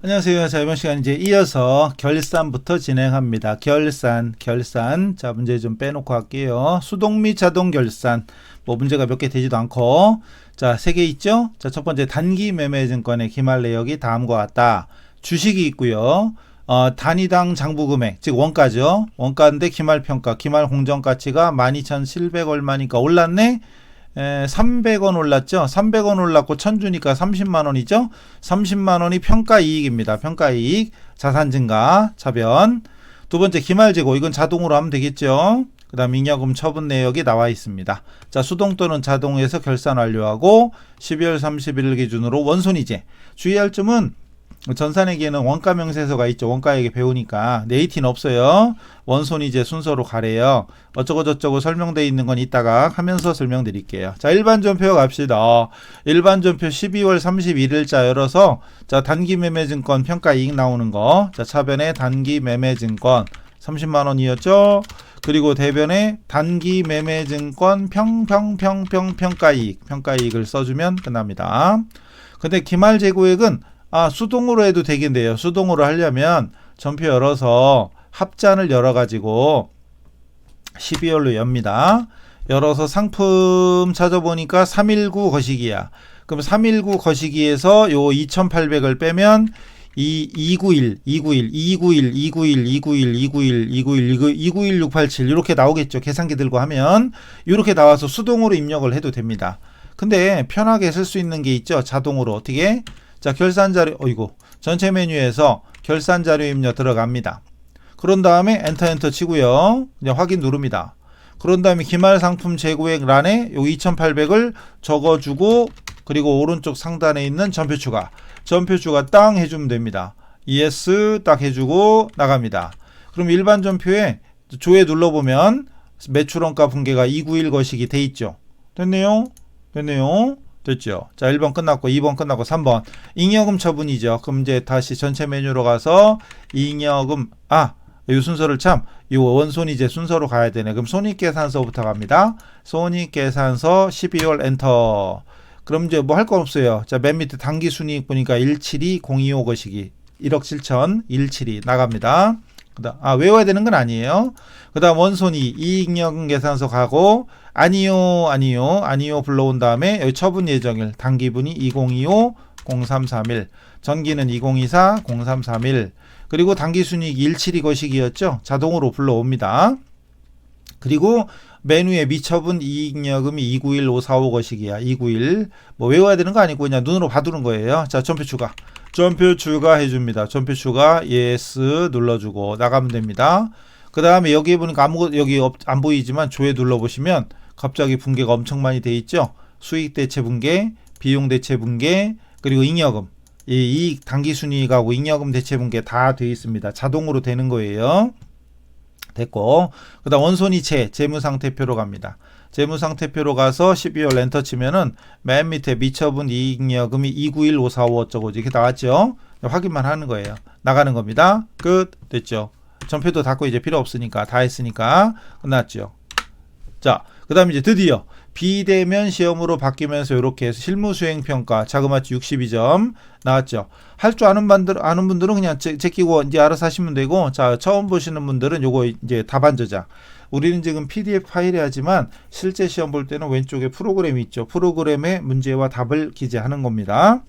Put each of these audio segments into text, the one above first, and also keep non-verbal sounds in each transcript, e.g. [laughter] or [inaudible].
안녕하세요. 자, 이번 시간 이제 이어서 결산부터 진행합니다. 결산, 결산. 자, 문제 좀 빼놓고 할게요. 수동 및 자동 결산. 뭐 문제가 몇 개 되지도 않고. 자, 세 개 있죠? 자, 첫 번째 단기 매매 증권의 기말 내역이 다음과 같다. 주식이 있고요. 어, 단위당 장부 금액, 즉 원가죠. 원가인데 기말 평가, 기말 공정 가치가 12,700 얼마니까 올랐네? 에, 300원 올랐죠. 300원 올랐고 1000주니까 30만 원이죠. 30만 원이 평가 이익입니다. 평가 이익, 자산 증가, 차변. 두 번째 기말 재고 이건 자동으로 하면 되겠죠. 그다음 잉여금 처분 내역이 나와 있습니다. 자, 수동 또는 자동에서 결산 완료하고 12월 31일 기준으로 원손이제. 주의할 점은 전산에게는 원가 명세서가 있죠. 원가에게 배우니까 네이티는 없어요. 원손 이제 순서로 가래요. 어쩌고 저쩌고 설명되어 있는 건 이따가 하면서 설명드릴게요. 자, 일반 전표 갑시다. 일반 전표 12월 31일자 열어서 자, 단기 매매 증권 평가 이익 나오는 거. 자, 차변에 단기 매매 증권 30만 원이었죠. 그리고 대변에 단기 매매 증권 평평평평 평가 이익, 평가 이익을 써주면 끝납니다. 근데 기말 재고액은 아, 수동으로 해도 되겠네요. 수동으로 하려면 전표 열어서 합잔을 열어 가지고 12월로 엽니다. 열어서 상품 찾아보니까 319 거시기야. 그럼 319 거시기에서 요 2800을 빼면 이 291, 291, 291, 291, 291, 291, 291, 291, 687 이렇게 나오겠죠. 계산기 들고 하면 이렇게 나와서 수동으로 입력을 해도 됩니다. 근데 편하게 쓸 수 있는 게 있죠. 자동으로 어떻게? 자, 결산 자료, 어이고, 전체 메뉴에서 결산 자료 입력 들어갑니다. 그런 다음에 엔터 엔터 치고요. 이제 확인 누릅니다. 그런 다음에 기말 상품 재고액 란에 요 2,800을 적어주고 그리고 오른쪽 상단에 있는 전표 추가. 전표 추가 땅 해주면 됩니다. ES 딱 해주고 나갑니다. 그럼 일반 전표에 조회 눌러보면 매출원가 분계가 291 거시기 돼 있죠. 됐네요. 됐네요. 됐죠. 자, 1번 끝났고 2번 끝났고 3번 잉여금 처분이죠. 그럼 이제 다시 전체 메뉴로 가서 잉여금 아, 이 순서를 참, 이 원손이제 순서로 가야 되네. 그럼 손익계산서부터 갑니다. 손익계산서 12월 엔터. 그럼 이제 뭐 할 거 없어요. 자, 맨 밑에 단기 순이익 보니까 172,025 거시기 1억 7천 172 나갑니다. 그다음 아 외워야 되는 건 아니에요. 그다음 원손이 이익여금 계산서 가고 아니요 아니요 아니요 불러온 다음에 여기 처분 예정일 단기분이 2025 0331 전기는 2024 0331 그리고 단기 순이익 172 거시기였죠. 자동으로 불러옵니다. 그리고 메뉴에 미처분 이익여금이 291545 거시기야. 291. 뭐 외워야 되는 거 아니고 그냥 눈으로 봐두는 거예요. 자, 전표 추가. 전표 추가해 줍니다. 전표 추가 yes 눌러주고 나가면 됩니다. 그 다음에 여기 보니까 아무것도 여기 없- 안 보이지만 조회 눌러보시면 갑자기 분계가 엄청 많이 돼 있죠. 수익 대체 분계, 비용 대체 분계, 그리고 잉여금. 이 이익 단기 순이익하고 잉여금 대체 분계 다돼 있습니다. 자동으로 되는 거예요. 됐고 그다음 원손이체 재무상태표로 갑니다. 재무상태표로 가서 12월 엔터 치면은 맨 밑에 미처분 이익여금이 291545 어쩌고 이렇게 나왔죠. 확인만 하는 거예요. 나가는 겁니다. 끝 됐죠. 전표도 닫고 이제 필요 없으니까 다 했으니까 끝났죠. 자, 그다음 이제 드디어 비대면 시험으로 바뀌면서 이렇게 해서 실무 수행 평가 자그마치 62점 나왔죠. 할 줄 아는 분들 아는 분들은 그냥 제, 제끼고 이제 알아서 하시면 되고 자 처음 보시는 분들은 요거 이제 답안 저장. 우리는 지금 PDF 파일이 하지만 실제 시험 볼 때는 왼쪽에 프로그램이 있죠. 프로그램에 문제와 답을 기재하는 겁니다.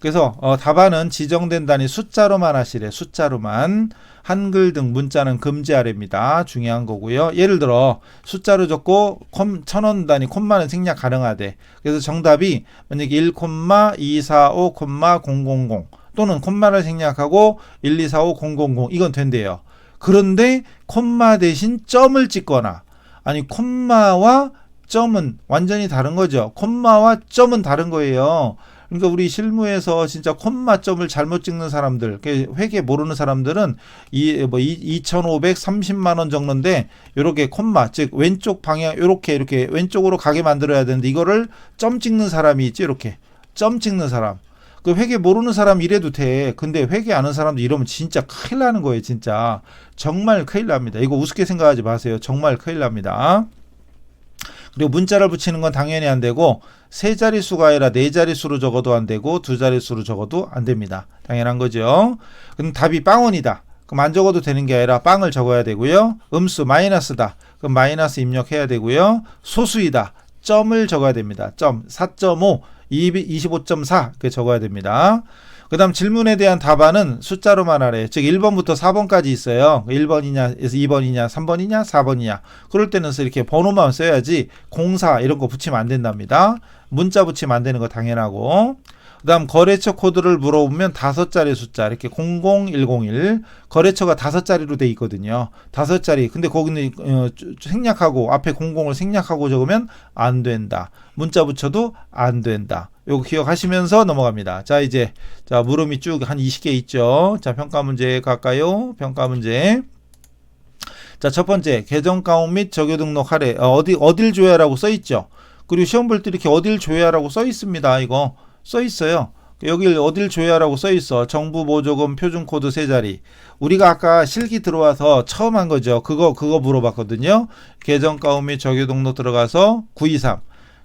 그래서 어, 답안은 지정된 단위 숫자로만 하시래. 숫자로만 한글 등 문자는 금지하랍니다. 중요한 거고요. 예를 들어 숫자로 적고 콤, 천원 단위 콤마는 생략 가능하대. 그래서 정답이 만약에 1,245,000 또는 콤마를 생략하고 1,245,000 이건 된대요. 그런데 콤마 대신 점을 찍거나 아니 콤마와 점은 완전히 다른 거죠. 콤마와 점은 다른 거예요. 그러니까 우리 실무에서 진짜 콤마 점을 잘못 찍는 사람들, 그 회계 모르는 사람들은 이뭐 2,530만 원 정도인데 요렇게 콤마 즉 왼쪽 방향 요렇게 이렇게 왼쪽으로 가게 만들어야 되는데 이거를 점 찍는 사람이 있지 이렇게 점 찍는 사람. 그 회계 모르는 사람 이래도 돼. 근데 회계 아는 사람도 이러면 진짜 큰일 나는 거예요, 진짜. 정말 큰일 납니다. 이거 우습게 생각하지 마세요. 정말 큰일 납니다. 그리고 문자를 붙이는 건 당연히 안 되고 세 자릿수가 아니라 네 자릿수로 적어도 안 되고 두 자릿수로 적어도 안 됩니다. 당연한 거죠. 그럼 답이 빵원이다. 그럼 안 적어도 되는 게 아니라 빵을 적어야 되고요. 음수 마이너스다. 그럼 마이너스 입력해야 되고요. 소수이다. 점을 적어야 됩니다. 점 4.5, 25.4 이렇게 적어야 됩니다. 그 다음 질문에 대한 답안은 숫자로만 하래. 즉 1번부터 4번까지 있어요. 1번이냐, 2번이냐, 3번이냐, 4번이냐. 그럴 때는 이렇게 번호만 써야지 공사 이런 거 붙이면 안 된답니다. 문자 붙이면 안 되는 거 당연하고. 그 다음 거래처 코드를 물어보면 다섯 자리 숫자 이렇게 00101 거래처가 다섯 자리로 돼 있거든요. 다섯 자리. 근데 거기는 어, 생략하고 앞에 00을 생략하고 적으면 안 된다. 문자 붙여도 안 된다. 요거 기억하시면서 넘어갑니다. 자, 이제 자, 물음이 쭉 한 20개 있죠. 자, 평가 문제 갈까요? 평가 문제. 자, 첫 번째 계정 가운 및 적요 등록 하래. 어, 어디 어딜 줘야라고 써 있죠. 그리고 시험 볼 때 이렇게 어딜 줘야라고 써 있습니다. 이거 써 있어요. 여길 어딜 줘야라고 써 있어. 정부 보조금 표준 코드 세 자리. 우리가 아까 실기 들어와서 처음 한 거죠. 그거 그거 물어봤거든요. 계정 가운 및 적요 등록 들어가서 923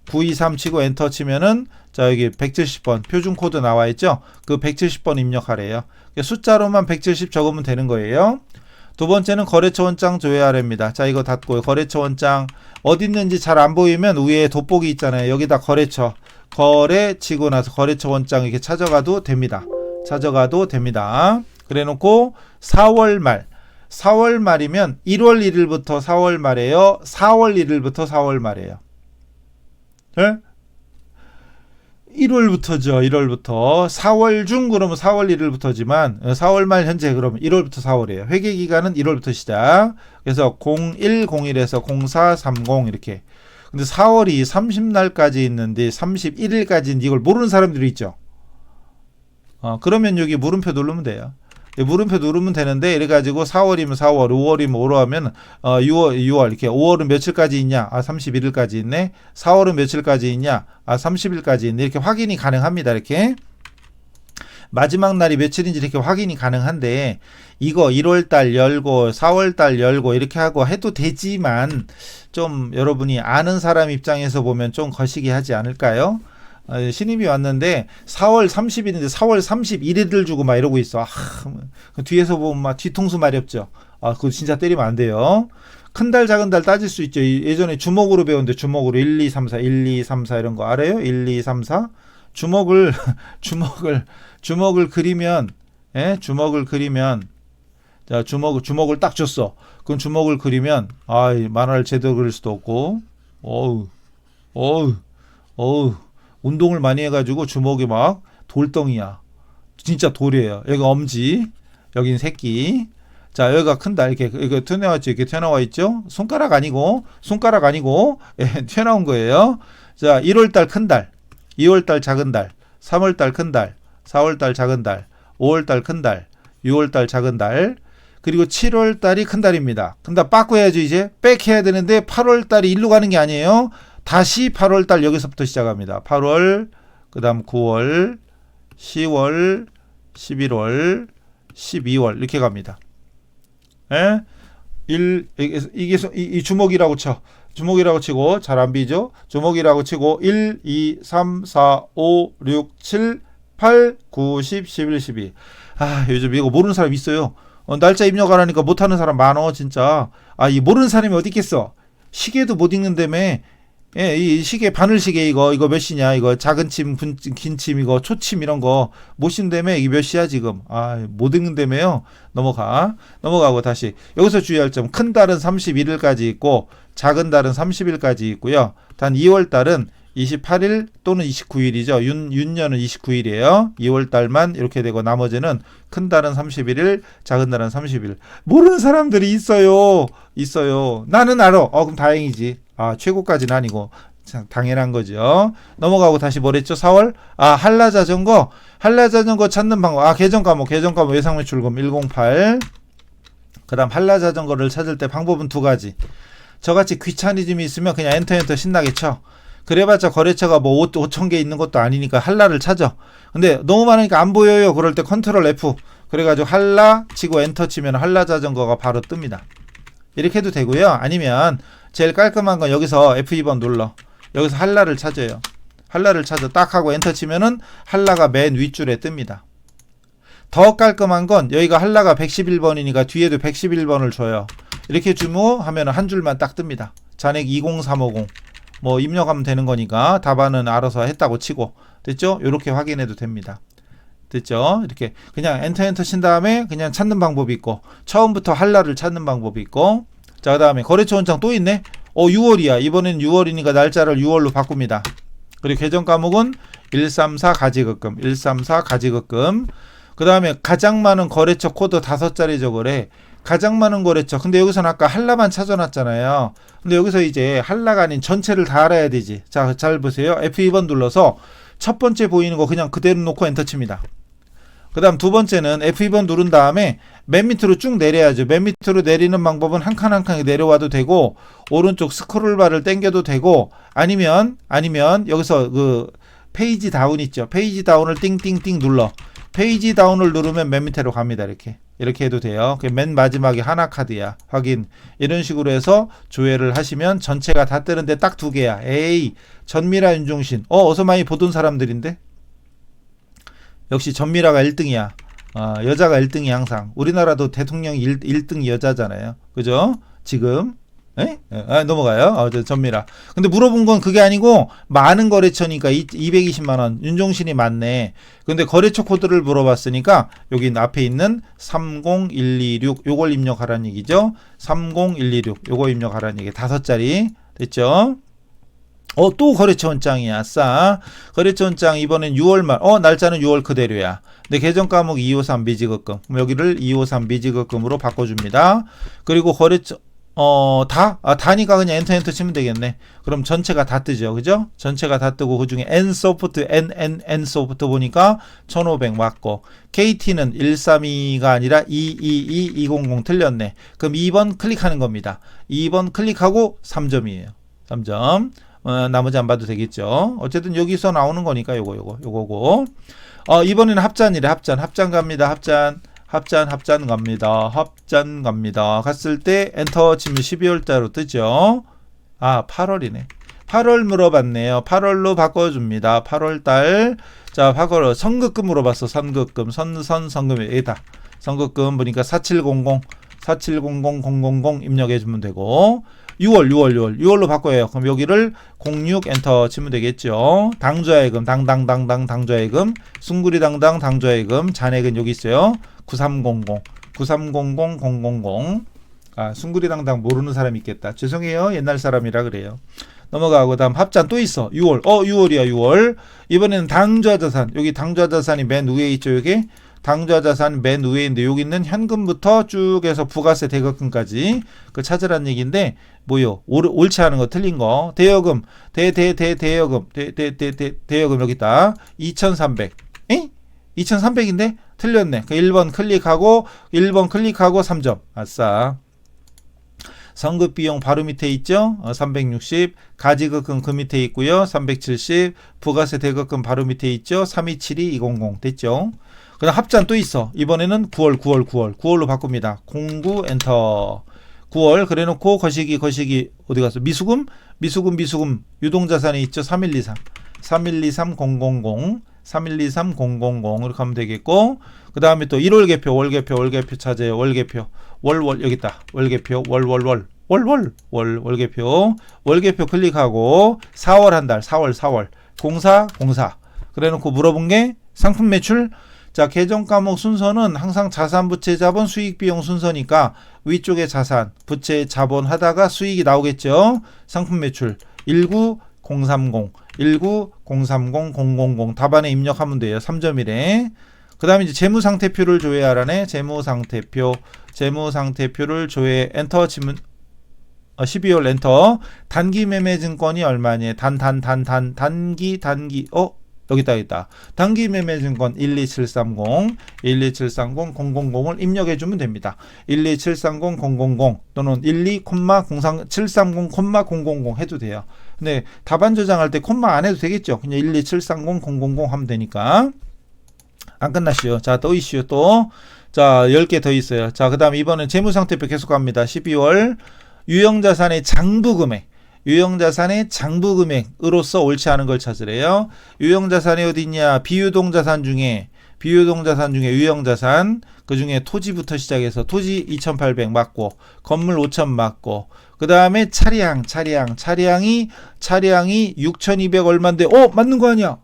923 치고 엔터 치면은 자 여기 170번 표준 코드 나와 있죠. 그 170번 입력하래요. 숫자로만 170 적으면 되는 거예요. 두 번째는 거래처 원장 조회하랍니다. 자 이거 닫고 거래처 원장 어디 있는지 잘 안 보이면 위에 돋보기 있잖아요. 여기다 거래처 거래 치고 나서 거래처 원장 이렇게 찾아가도 됩니다. 찾아가도 됩니다. 그래 놓고 4월 말 4월 말이면 1월 1일부터 4월 말이에요. 4월 1일부터 4월 말이에요. 예? 1월부터죠. 1월부터 4월 중 그러면 4월 1일부터지만 4월 말 현재 그러면 1월부터 4월이에요. 회계 기간은 1월부터 시작. 그래서 0101에서 0430 이렇게. 근데 4월이 30날까지 있는데 31일까지는 이걸 모르는 사람들이 있죠. 어, 그러면 여기 물음표 누르면 돼요. 물음표 누르면 되는데 이래가지고 4월이면 4월, 5월이면 5월 하면 어 6월, 6월 이렇게 5월은 며칠까지 있냐? 아 31일까지 있네. 4월은 며칠까지 있냐? 아 30일까지 있네. 이렇게 확인이 가능합니다. 이렇게 마지막 날이 며칠인지 이렇게 확인이 가능한데 이거 1월 달 열고 4월 달 열고 이렇게 하고 해도 되지만 좀 여러분이 아는 사람 입장에서 보면 좀 거시기 하지 않을까요? 어, 신입이 왔는데 4월 30일인데 4월 31일을 주고 막 이러고 있어. 아, 그 뒤에서 보면 막 뒤통수 마렵죠. 아, 그거 진짜 때리면 안 돼요. 큰 달, 작은 달 따질 수 있죠. 예전에 주먹으로 배웠는데 주먹으로 1, 2, 3, 4, 1, 2, 3, 4 이런 거 알아요? 1, 2, 3, 4. 주먹을, [laughs] 주먹을, 주먹을 그리면, 예? 주먹을 그리면, 자, 주먹, 주먹을 딱 줬어. 그럼 주먹을 그리면, 아, 만화를 제대로 그릴 수도 없고, 어우, 어우, 어우. 운동을 많이 해가지고 주먹이 막 돌덩이야. 진짜 돌이에요. 여기 엄지, 여긴 새끼. 자, 여기가 큰다. 이렇게, 이거 튀어나왔죠. 이렇게 튀어나와 있죠. 손가락 아니고, 손가락 아니고, 예, [laughs] 튀어나온 거예요. 자, 1월달 큰 달, 2월달 작은 달, 3월달 큰 달, 4월달 작은 달, 5월달 큰 달, 6월달 작은 달, 그리고 7월달이 큰 달입니다. 근데 바꿔야죠, 이제. 백 해야 되는데 8월달이 일로 가는 게 아니에요. 다시 8월 달 여기서부터 시작합니다. 8월, 그 다음 9월, 10월, 11월, 12월 이렇게 갑니다. 예? 1 이게 이, 이 주먹이라고 쳐. 주먹이라고 치고 잘 안 비죠? 주먹이라고 치고 1 2 3 4 5 6 7 8 9 10 11 12. 아, 요즘 이거 모르는 사람 있어요. 어, 날짜 입력하라니까 못하는 사람 많어, 진짜. 아, 이 모르는 사람이 어디 있겠어? 시계도 못 읽는다며. 예, 이 시계 바늘 시계 이거 이거 몇 시냐? 이거 작은 침, 긴침 이거 초침 이런 거 못 신다며? 이게 몇 시야 지금? 아 못 읽는다며요? 넘어가. 넘어가고 다시. 여기서 주의할 점. 큰 달은 31일까지 있고 작은 달은 30일까지 있고요. 단 2월 달은 28일 또는 29일이죠. 윤, 윤년은 29일이에요. 2월 달만 이렇게 되고 나머지는 큰 달은 31일, 작은 달은 30일. 모르는 사람들이 있어요. 있어요. 나는 알아. 어, 그럼 다행이지. 아, 최고까지는 아니고 당연한 거죠. 넘어가고 다시 뭐랬죠? 4월? 아, 한라 자전거. 한라 자전거 찾는 방법. 아, 계정 과목, 계정 과목 예상 매출금 108. 그 다음 한라 자전거를 찾을 때 방법은 두 가지. 저같이 귀차니즘이 있으면 그냥 엔터 엔터 신나게 쳐. 그래봤자 거래처가 뭐 5, 천 개 있는 것도 아니니까 한라를 찾아. 근데 너무 많으니까 안 보여요. 그럴 때 컨트롤 F. 그래가지고 한라 치고 엔터 치면 한라 자전거가 바로 뜹니다. 이렇게 해도 되고요. 아니면 제일 깔끔한 건 여기서 F2번 눌러. 여기서 한라를 찾아요. 한라를 찾아 딱 하고 엔터 치면은 한라가 맨 윗줄에 뜹니다. 더 깔끔한 건 여기가 한라가 111번이니까 뒤에도 111번을 줘요. 이렇게 주모 하면 한 줄만 딱 뜹니다. 잔액 20350. 뭐 입력하면 되는 거니까 답안은 알아서 했다고 치고 됐죠? 이렇게 확인해도 됩니다. 됐죠? 이렇게 그냥 엔터 엔터 친 다음에 그냥 찾는 방법이 있고 처음부터 한라를 찾는 방법이 있고 자 그다음에 거래처 원장 또 있네. 어 6월이야. 이번엔 6월이니까 날짜를 6월로 바꿉니다. 그리고 계정 과목은 134 가지급금, 134 가지급금. 그 다음에 가장 많은 거래처 코드 다섯 자리 적으래. 가장 많은 거래처. 근데 여기서는 아까 한라만 찾아놨잖아요. 근데 여기서 이제 한라가 아닌 전체를 다 알아야 되지. 자, 잘 보세요. F2번 눌러서 첫 번째 보이는 거 그냥 그대로 놓고 엔터 칩니다. 그 다음 두 번째는 F2번 누른 다음에 맨 밑으로 쭉 내려야죠. 맨 밑으로 내리는 방법은 한 칸 한 칸 내려와도 되고 오른쪽 스크롤 바를 당겨도 되고 아니면 아니면 여기서 그 페이지 다운 있죠. 페이지 다운을 띵띵띵 눌러. 페이지 다운을 누르면 맨 밑으로 갑니다. 이렇게. 이렇게 해도 돼요. 그맨 마지막에 하나 카드야. 확인. 이런 식으로 해서 조회를 하시면 전체가 다 뜨는데 딱 두 개야. 에이, 전미라 윤종신. 어, 어서 많이 보던 사람들인데? 역시 전미라가 1등이야. 어, 여자가 1등이 항상. 우리나라도 대통령 1, 1등 여자잖아요. 그죠? 지금. 에? 아, 넘어가요. 어, 저 전미라. 근데 물어본 건 그게 아니고 많은 거래처니까 이, 220만 원. 윤종신이 많네. 근데 거래처 코드를 물어봤으니까 여기 앞에 있는 30126 요걸 입력하라는 얘기죠. 30126 요거 입력하라는 얘기. 다섯 자리. 됐죠? 어, 또 거래처 원장이야. 싸. 거래처 원장 이번엔 6월 말. 어, 날짜는 6월 그대로야. 근데 계정 과목 253 미지급금. 여기를 253 미지급금으로 바꿔줍니다. 그리고 거래처 어, 다? 아, 다니까 그냥 엔터 엔터 치면 되겠네. 그럼 전체가 다 뜨죠. 그죠? 전체가 다 뜨고 그 중에 N 소프트, N, N, N 소프트 보니까 1500 맞고 KT는 132가 아니라 222, 200 틀렸네. 그럼 2번 클릭하는 겁니다. 2번 클릭하고 3점이에요. 3점. 어, 나머지 안 봐도 되겠죠. 어쨌든 여기서 나오는 거니까 요거, 요거, 요거고. 어, 이번에는 합잔이래. 합잔. 합잔 갑니다. 합잔. 합잔 합잔 갑니다. 합잔 갑니다. 갔을 때 엔터 치면 12월자로 뜨죠. 아 8월이네. 8월 물어봤네요. 8월로 바꿔줍니다. 8월달 자 8월 선급금 물어봤어. 선급금 선선 선금이 여기다. 선급금 보니까 4700 4700000 입력해주면 되고 6월 6월 6월 6월로 바꿔요. 그럼 여기를 06 엔터 치면 되겠죠. 당좌예금 당당당당 당좌예금 숭구리 당당 당좌예금 잔액은 여기 있어요. 9300 9300 000 아, 숭구리 당당 모르는 사람 있겠다. 죄송해요. 옛날 사람이라 그래요. 넘어가고 다음 합잔 또 있어. 6월. 어, 6월이야, 6월. 이번에는 당좌자산. 여기 당좌자산이 맨 위에 있죠, 여기. 당좌 자산 맨 위에 있는데 여기 있는 현금부터 쭉 해서 부가세 대거금까지 그 찾으라는 얘기인데 뭐요? 올, 옳지 않은 거 틀린 거. 대여금. 대 대 대 대여금. 대 대 대 대 대여금 여기 있다. 2300. 에? 2300인데 틀렸네. 그 1번 클릭하고 1번 클릭하고 3점. 아싸. 선급 비용 바로 밑에 있죠? 어, 360 가지급금 그 밑에 있고요. 370 부가세 대급금 바로 밑에 있죠? 3272 200 됐죠? 그다음 합잔 또 있어. 이번에는 9월 9월 9월. 9월로 바꿉니다. 09 엔터. 9월 그래놓고 거시기 거시기 어디 갔어? 미수금? 미수금 미수금. 유동자산이 있죠? 3123 3123 000 3123 000 이렇게 하면 되겠고 그 다음에 또 1월 개표 월 개표 월 개표 찾아요 월 개표. 월 월 여기 있다. 월 개표 월 월 월. 월 월. 월 월개표. 월개표 클릭하고 4월 한 달. 4월 4월. 공사 공사. 그래놓고 물어본 게 상품 매출 자 계정 과목 순서는 항상 자산 부채 자본 수익 비용 순서니까 위쪽에 자산 부채 자본 하다가 수익이 나오겠죠? 상품 매출 19030 19030 답안에 입력하면 돼요. 3점이래 그 다음에 이제 재무상태표를 조회하라네 재무상태표 재무상태표를 조회 엔터 치면 어, 12월 엔터 단기 매매 증권이 얼마니? 단단단단 단기 단기 어 여기 있다 단기 매매 증권 12730 12730 000을 입력해 주면 됩니다 12730 000 또는 12,730 000 해도 돼요 근데 답안 저장할 때 콤마 안 해도 되겠죠 그냥 12730 000 하면 되니까 안 끝났어요. 자, 또 이슈 또. 자, 10개 더 있어요. 자, 그 다음 이번엔 재무상태표 계속 갑니다. 12월. 유형자산의 장부 금액. 유형자산의 장부금액으로서 옳지 않은 걸 찾으래요. 유형자산이 어디 있냐? 비유동자산 중에 비유동자산 중에 유형자산 그 중에 토지부터 시작해서 토지 2,800 맞고 건물 5,000 맞고 그 다음에 차량 차량 차량이 차량이 6,200 얼마인데 어 맞는 거 아니야?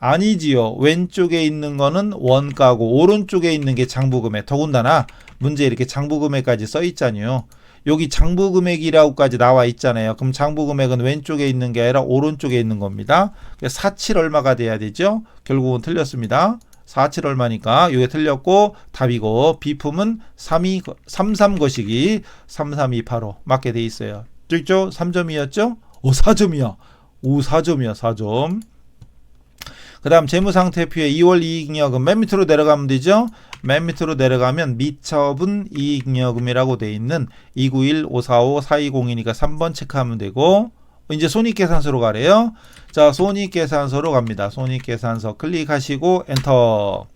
아니지요. 왼쪽에 있는 거는 원가고 오른쪽에 있는 게 장부금액. 더군다나 문제 이렇게 장부금액까지 써 있잖아요. 여기 장부 금액이라고까지 나와 있잖아요. 그럼 장부 금액은 왼쪽에 있는 게 아니라 오른쪽에 있는 겁니다. 47 얼마가 돼야 되죠? 결국은 틀렸습니다. 47 얼마니까 이게 틀렸고 답이고 비품은 32 33 거시기 33285 맞게 돼 있어요. 됐죠? 3점이었죠? 오 4점이야. 오 4점이야 4점. 그 다음 재무상태표의 2월 이익여금 맨 밑으로 내려가면 되죠. 맨 밑으로 내려가면 미처분 이익여금이라고 돼 있는 291 545 4202니까 3번 체크하면 되고 이제 손익계산서로 가래요. 자 손익계산서로 갑니다. 손익계산서 클릭하시고 엔터.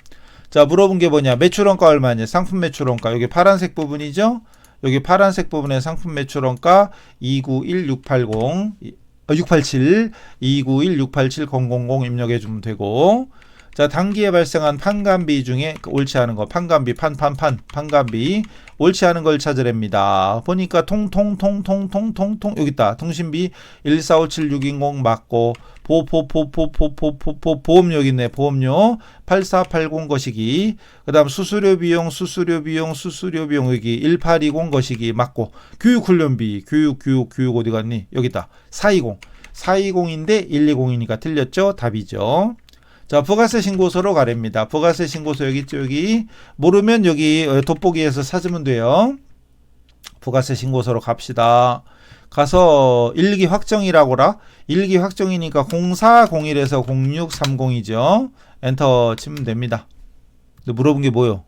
자 물어본 게 뭐냐 매출원가 얼마냐 상품 매출원가 여기 파란색 부분이죠. 여기 파란색 부분의 상품 매출원가 291680 687 291 687 000 입력해 주면 되고. 자 단기에 발생한 판관비 중에 옳지 않은 거 판관비 판판판 판관비 옳지 않은 걸 찾으랍니다. 보니까 통통통통통통통 여기 있다. 통신비 1457620 맞고 보보보보보보보 보험료 있네. 보험료 8480 거시기. 그 다음 수수료 비용 수수료 비용 수수료 비용 여기 1820 거시기 맞고 교육 훈련비 교육 교육 교육 어디 갔니? 여기 있다. 420 420인데 120이니까 틀렸죠? 답이죠 자, 부가세 신고서로 가렵니다. 부가세 신고서 여기 있죠, 여기. 모르면 여기 돋보기에서 찾으면 돼요. 부가세 신고서로 갑시다. 가서 일기 확정이라고라. 일기 확정이니까 0401에서 0630이죠. 엔터 치면 됩니다. 물어본 게 뭐요?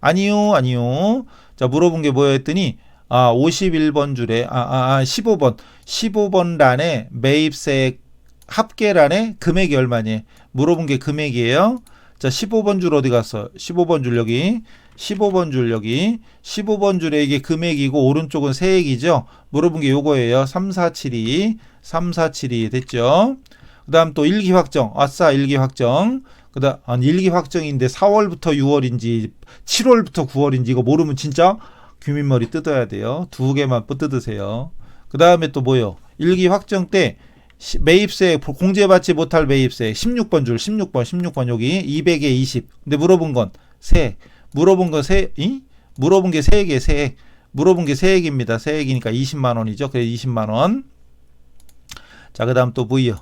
아니요, 아니요. 자, 물어본 게 뭐요 했더니 아, 51번 줄에 아, 아, 아 15번 15번 란에 매입세 합계란에 금액이 얼마니? 물어본 게 금액이에요. 자, 15번 줄 어디 갔어? 15번 줄 여기. 15번 줄 여기. 15번 줄에 이게 금액이고 오른쪽은 세액이죠. 물어본 게 요거예요. 3472. 3472 됐죠? 그다음 또 일기 확정. 아싸, 일기 확정. 그다음 아니, 일기 확정인데 4월부터 6월인지 7월부터 9월인지 이거 모르면 진짜 규민머리 뜯어야 돼요. 두 개만 뜯으세요. 그다음에 또 뭐요? 일기 확정 때 매입세 공제받지 못할 매입세. 16번 줄 16번 16번. 여기 200에 20 근데 물어본 건 세. 물어본 건 세 이? 물어본 게 세액이에요 세액. 물어본 게 세액입니다. 세액이니까 20만 원이죠. 그래 20만 원 자 그 다음 또 V요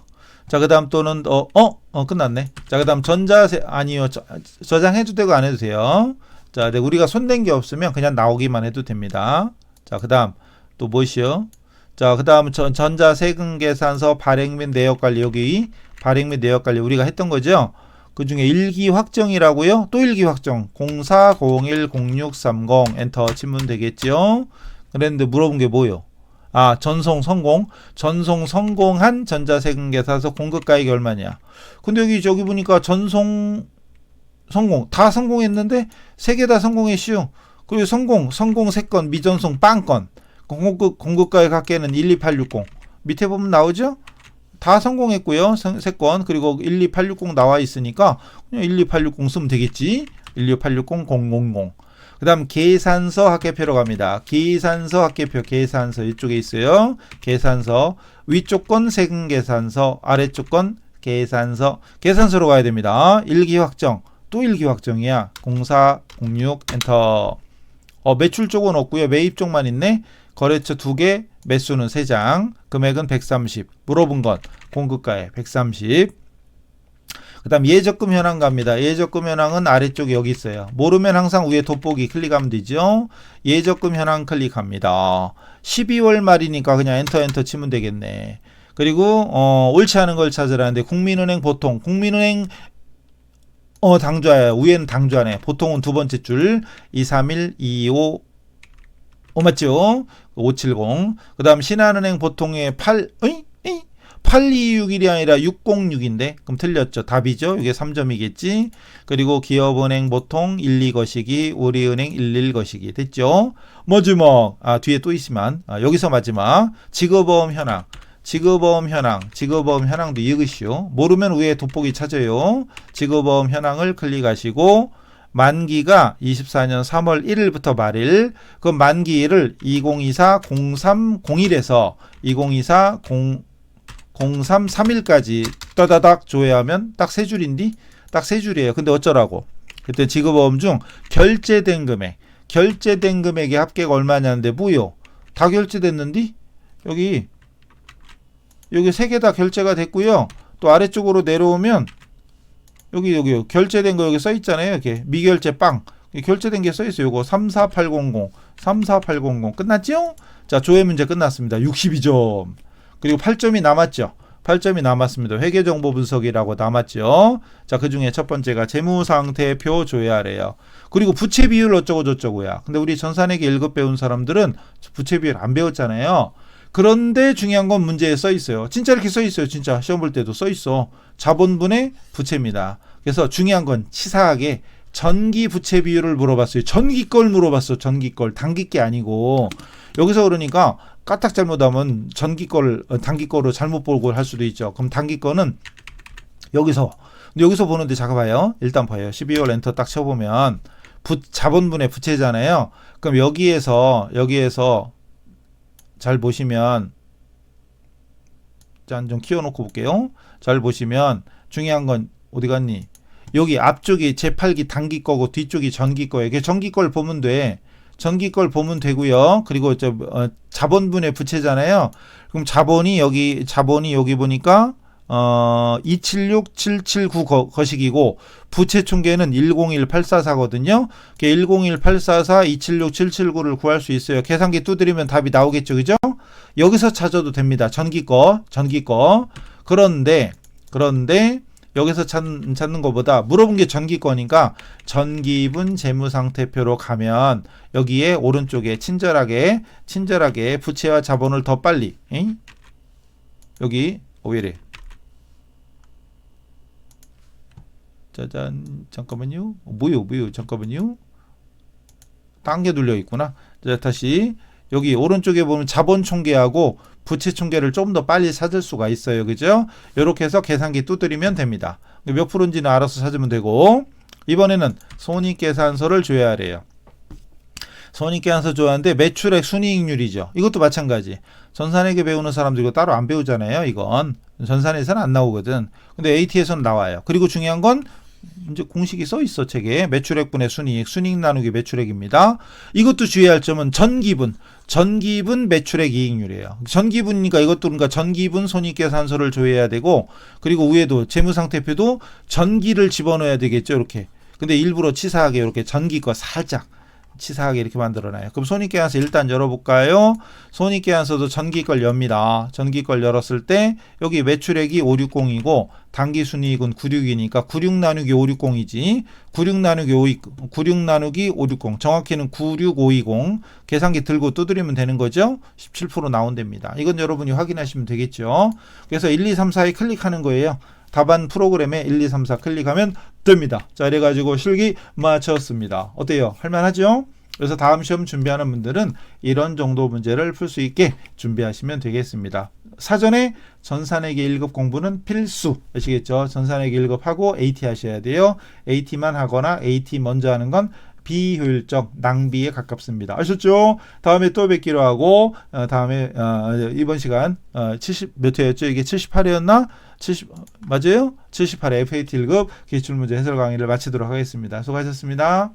자 그 다음 또는 어, 어? 어 끝났네. 자 그 다음 전자세 아니요. 저, 저장해도 되고 안 해도 돼요. 자 네, 우리가 손댄 게 없으면 그냥 나오기만 해도 됩니다. 자 그 다음 또 무엇이요 자, 그 다음 전, 전자세금계산서 발행 및 내역관리 여기 발행 및 내역관리 우리가 했던 거죠. 그 중에 일기 확정이라고요. 또 일기 확정 04010630 엔터 치면 되겠죠. 그랬는데 물어본 게 뭐요? 아, 전송 성공. 전송 성공한 전자세금계산서 공급가액이 얼마냐? 근데 여기 저기 보니까 전송 성공 다 성공했는데 세 개 다 성공했슈. 그리고 성공 성공 세건 미전송 빵건 공급, 공급가액 합계는 12860 밑에 보면 나오죠? 다 성공했고요. 세 건 그리고 12860 나와 있으니까 그냥 12860 쓰면 되겠지. 12860 000. 그 다음 계산서 합계표로 갑니다. 계산서 합계표 계산서 이쪽에 있어요. 계산서 위쪽 건 세금 계산서 아래쪽 건 계산서 계산서로 가야 됩니다. 일기 확정 또 일기 확정이야. 0406 엔터. 어 매출 쪽은 없고요. 매입 쪽만 있네. 거래처 2개, 매수는 3장, 금액은 130. 물어본 건 공급가에 130. 그 다음 예적금 현황 갑니다. 예적금 현황은 아래쪽에 여기 있어요. 모르면 항상 위에 돋보기 클릭하면 되죠. 예적금 현황 클릭합니다. 12월 말이니까 그냥 엔터 엔터 치면 되겠네. 그리고 어, 옳지 않은 걸 찾으라는데 국민은행 보통 국민은행 어 당좌야 위에는 당좌네 보통은 두 번째 줄 231, 25 어, 맞죠? 570. 그 다음 신한은행 보통의 8, 어이? 8 8261이 아니라 606인데 그럼 틀렸죠. 답이죠. 이게 3점이겠지. 그리고 기업은행 보통 12 거시기, 우리은행 11 거시기 됐죠. 마지막 아 뒤에 또 있지만 아, 여기서 마지막 지급보험 현황. 지급보험 현황, 지급보험 현황도 이것이요. 모르면 위에 돋보기 찾아요. 지급보험 현황을 클릭하시고 만기가 24년 3월 1일부터 말일, 그 만기일을 2024-0301에서 2024-0331까지 따다닥 조회하면 딱 세 줄인디? 딱 세 줄이에요. 근데 어쩌라고? 그때 지급보험 중 결제된 금액, 결제된 금액의 합계가 얼마냐는데 뭐요? 다 결제됐는디? 여기 여기 세 개 다 결제가 됐고요. 또 아래쪽으로 내려오면 여기 여기 결제된 거 여기 써 있잖아요. 이렇게 미결제 빵. 결제된 게 써 있어요. 요거 34800 34800 끝났죠? 자, 조회 문제 끝났습니다. 62점. 그리고 8점이 남았죠. 8점이 남았습니다. 회계 정보 분석이라고 남았죠. 자, 그 중에 첫 번째가 재무 상태표 조회하래요. 그리고 부채 비율 어쩌고 저쩌고야. 근데 우리 전산회계 1급 배운 사람들은 부채 비율 안 배웠잖아요. 그런데 중요한 건 문제에 써 있어요. 진짜 이렇게 써 있어요. 진짜 시험 볼 때도 써 있어. 자본분의 부채입니다. 그래서 중요한 건 치사하게 전기 부채 비율을 물어봤어요. 전기 걸 물어봤어. 전기 걸 단기 게 아니고 여기서 그러니까 까딱 잘못하면 전기 걸 어, 단기 거로 잘못 보고 할 수도 있죠. 그럼 단기 거는 여기서 근데 여기서 보는데 잠깐 봐요. 일단 봐요. 12월 엔터 딱 쳐보면 부, 자본분의 부채잖아요. 그럼 여기에서 여기에서 잘 보시면 짠 좀 키워놓고 볼게요. 잘 보시면 중요한 건 어디 갔니? 여기 앞쪽이 제8기 단기 거고 뒤쪽이 전기 거예요. 전기 걸 보면 돼. 전기 걸 보면 되고요. 그리고 저 어, 자본분의 부채잖아요. 그럼 자본이 여기 자본이 여기 보니까 어 276779 거, 거식이고 부채 총계는 101844거든요. 101844 276779를 구할 수 있어요. 계산기 두드리면 답이 나오겠죠. 그죠? 여기서 찾아도 됩니다. 전기 거, 전기 거. 그런데 그런데 여기서 찾, 찾는 것보다 물어본 게 전기 거니까 전기분 재무상태표로 가면 여기에 오른쪽에 친절하게 친절하게 부채와 자본을 더 빨리 잉? 여기 오히려 짜잔 잠깐만요 뭐요 뭐요 잠깐만요 당겨 눌려 있구나 자 다시 여기 오른쪽에 보면 자본 총계하고 부채 총계를 좀 더 빨리 찾을 수가 있어요. 그죠? 이렇게 해서 계산기 두드리면 됩니다. 몇 프로인지는 알아서 찾으면 되고 이번에는 손익계산서를 조회하래요. 손익계산서 조회하는데 매출액 순이익률이죠. 이것도 마찬가지. 전산회계 배우는 사람들 이거 따로 안 배우잖아요. 이건 전산에서는 안 나오거든. 근데 AT에서는 나와요. 그리고 중요한 건 이제 공식이 써 있어 책에 매출액분의 순이익, 순이익 나누기 매출액입니다. 이것도 주의할 점은 전기분, 전기분 매출액 이익률이에요. 전기분이니까 이것도 그러니까 전기분 손익 계산서를 조회해야 되고 그리고 위에도 재무상태표도 전기를 집어넣어야 되겠죠. 이렇게. 근데 일부러 치사하게 이렇게 전기 거 살짝 치사하게 이렇게 만들어놔요. 그럼 손익계산서 일단 열어볼까요? 손익계산서도 전기 걸 엽니다. 전기 걸 열었을 때 여기 매출액이 560이고 당기순이익은 96이니까 96 나누기 560이지 96 나누기 5 96 나누기 560 정확히는 96520 계산기 들고 두드리면 되는 거죠. 17% 나온답니다. 이건 여러분이 확인하시면 되겠죠. 그래서 1, 2, 3, 4에 클릭하는 거예요. 답안 프로그램에 1, 2, 3, 4 클릭하면 뜹니다. 자, 이래가지고 실기 마쳤습니다. 어때요? 할만하죠? 그래서 다음 시험 준비하는 분들은 이런 정도 문제를 풀 수 있게 준비하시면 되겠습니다. 사전에 전산회계 1급 공부는 필수 아시겠죠? 전산회계 1급 하고 AT 하셔야 돼요. AT만 하거나 AT 먼저 하는 건 비효율적 낭비에 가깝습니다. 아셨죠? 다음에 또 뵙기로 하고 어, 다음에 어, 이번 시간 어, 70몇 회였죠? 이게 78회였나? 70 맞아요? 78회 FAT 1급 기출문제 해설 강의를 마치도록 하겠습니다. 수고하셨습니다.